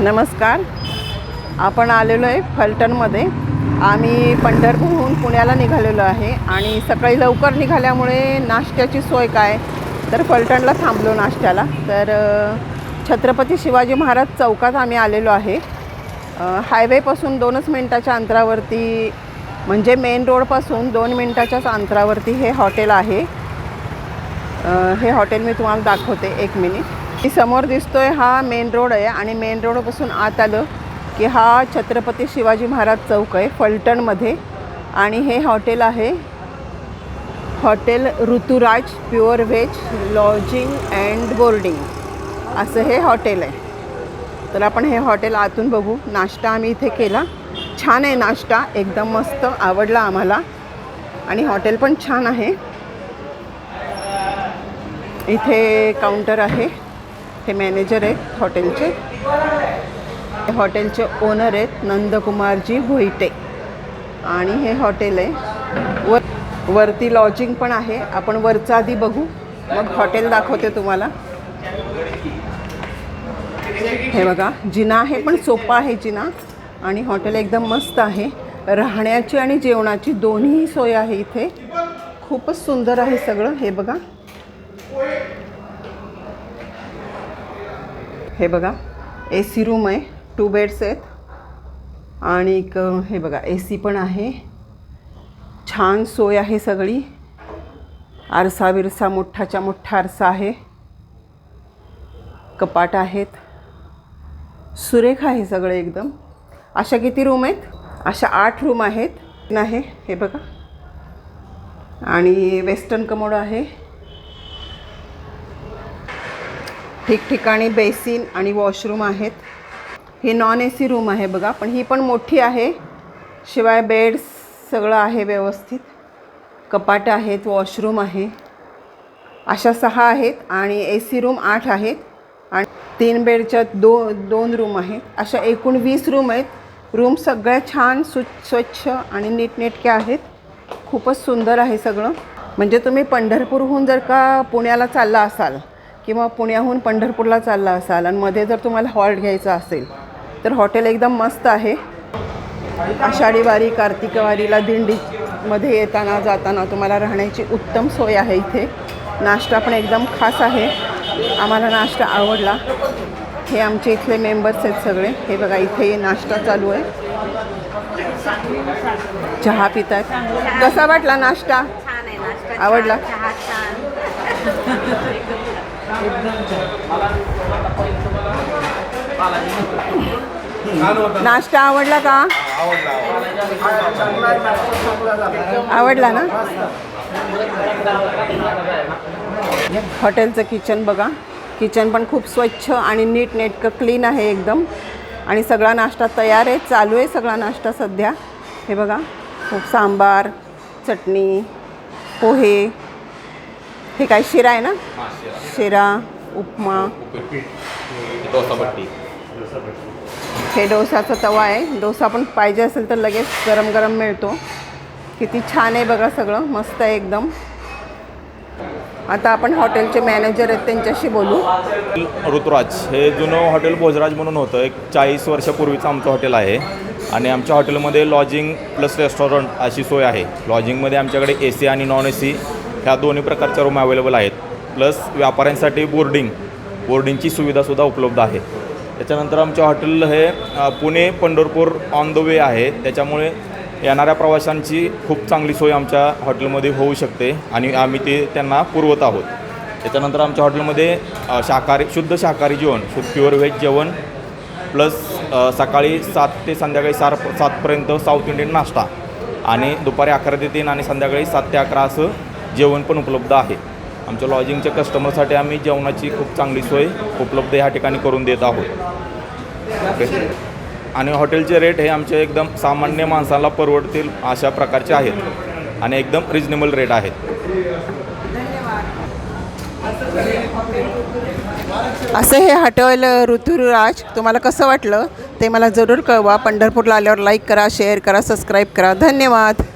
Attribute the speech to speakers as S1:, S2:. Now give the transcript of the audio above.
S1: नमस्कार. आपण आलेलो आहे फलटणमध्ये. आम्ही पंढरपूरहून पुण्याला निघालेलो आहे आणि सकाळी लवकर निघाल्यामुळे नाश्त्याची सोय काय? तर फलटणला थांबलो नाश्त्याला. तर छत्रपती शिवाजी महाराज चौकात आम्ही आलेलो आहे. हायवेपासून दोनच मिनटाच्या अंतरावरती म्हणजे मेन रोडपासून दोन मिनटाच्याच अंतरावरती हे हॉटेल आहे. हे हॉटेल मी तुम्हाला दाखवते एक मिनिट. मी समोर दिसतोय हा मेन रोड आहे आणि मेन रोडपासून आत आलं की हा छत्रपती शिवाजी महाराज चौक आहे फलटणमध्ये. आणि हे हॉटेल आहे hotel Rituraj pure veg lodging and boarding. असं हे हॉटेल आहे. तर आपण हे हॉटेल आतून बघू. नाश्ता आम्ही इथे केला. छान आहे नाश्ता. एकदम मस्त आवडला आम्हाला. आणि हॉटेल पण छान आहे. इथे काउंटर आहे. हे मॅनेजर आहेत हॉटेलचे हे हॉटेलचे ओनर आहेत नंदकुमारजी भोईटे आणि हे हॉटेल आहे. वर वरती लॉजिंग पण आहे. आपण वरचं आधी बघू. मग हॉटेल दाखवते तुम्हाला. हे बघा जिना आहे पण सोपा आहे जिना. आणि हॉटेल एकदम मस्त आहे. राहण्याची आणि जेवणाची दोन्ही सोय आहे इथे. खूपच सुंदर आहे सगळं. हे बघा. हे बघा ए सी रूम आहे टू बेड्स आहेत. आणि हे बघा ए सी पण आहे. छान सोय आहे सगळी. आरसा बिरसा मोठाच्या मोठा आरसा आहे. कपाट आहेत. सुरेख आहे सगळं एकदम. अशा किती रूम आहेत? अशा आठ रूम आहेत. नाही हे बघा. आणि वेस्टर्न कमोड आहे. ठिकठिकाणी बेसिन आणि वॉशरूम आहेत. ही नॉन ए सी रूम आहे बघा पण ही पण मोठी आहे. शिवाय बेड्स सगळं आहे व्यवस्थित. कपाट आहेत वॉशरूम आहे. अशा सहा आहेत आणि ए सी रूम आठ आहेत. आणि तीन बेडच्या दो दोन रूम आहेत. अशा एकूण वीस रूम आहेत. रूम सगळ्या छान सु स्वच्छ आणि नीटनेटक्या आहेत. खूपच सुंदर आहे सगळं. म्हणजे तुम्ही पंढरपूरहून जर का पुण्याला चालला असाल किंवा पुण्याहून पंढरपूरला चालला असाल आणि मध्ये जर तुम्हाला हॉल्ट घ्यायचा असेल तर हॉटेल एकदम मस्त आहे. आषाढी वारी कार्तिकवारीला दिंडीमध्ये येताना जाताना तुम्हाला राहण्याची उत्तम सोय आहे इथे. नाश्ता पण एकदम खास आहे. आम्हाला नाश्ता आवडला. हे आमचे इथले मेंबर्स आहेत सगळे. हे बघा इथे नाश्ता चालू आहे. चहा पितात कसा वाटला नाश्ता? आवडला? नाश्ता आवडला का? आवडला ना? हॉटेलचं किचन बघा. किचन पण खूप स्वच्छ आणि नीट नेटकं क्लीन आहे एकदम. आणि सगळा नाश्ता तयार आहे चालू आहे सगळा नाश्ता सध्या. हे बघा खूप सांबार चटणी पोहे हे काय शिरा आहे ना? शिरा. उपमा.
S2: डोसापट्टी
S1: हे डोसाचा तवा आहे. डोसा पण पाहिजे असेल तर लगेच गरम गरम मिळतो. किती छान आहे बघा सगळं. मस्त आहे एकदम. आता आपण हॉटेलचे मॅनेजर आहेत त्यांच्याशी बोलू.
S2: ऋतुराज. हे जुनं हॉटेल भोजराज म्हणून होतं. एक चाळीस वर्षापूर्वीचं आमचं हॉटेल आहे. आणि आमच्या हॉटेलमध्ये लॉजिंग प्लस रेस्टॉरंट अशी सोय आहे. लॉजिंगमध्ये आमच्याकडे ए सी आणि नॉन ए सी ह्या दोन्ही प्रकारच्या रूम अवेलेबल आहेत. प्लस व्यापाऱ्यांसाठी बोर्डिंग बोर्डिंगची सुविधासुद्धा उपलब्ध आहे. त्याच्यानंतर आमच्या हॉटेल हे Pune Pandharpur on the way आहे. त्याच्यामुळे येणाऱ्या प्रवाशांची खूप चांगली सोय आमच्या हॉटेलमध्ये होऊ शकते आणि आम्ही ते त्यांना पुरवत आहोत. त्याच्यानंतर आमच्या हॉटेलमध्ये शाकाहारी शुद्ध शाकाहारी जेवण शुद्ध प्युअर व्हेज जेवण प्लस सकाळी सात ते संध्याकाळी सार सातपर्यंत साऊथ इंडियन नाश्ता आणि दुपारी अकरा ते तीन आणि संध्याकाळी सात ते अकरा असं जेवण पण उपलब्ध आहे. आमच्या लॉजिंगच्या कस्टमरसाठी आम्ही जेवणाची खूप चांगली सोय उपलब्ध ह्या ठिकाणी करून देत आहोत. ओके आणि हॉटेलचे रेट हे आमचे एकदम सामान्य माणसाला परवडतील अशा प्रकारचे आहेत आणि एकदम रिजनेबल रेट आहेत.
S1: असं हे हॉटेल ऋतुराज. तुम्हाला कसं वाटलं ते मला जरूर कळवा. पंढरपूरला आल्यावर लाईक करा शेअर करा सबस्क्राईब करा. धन्यवाद.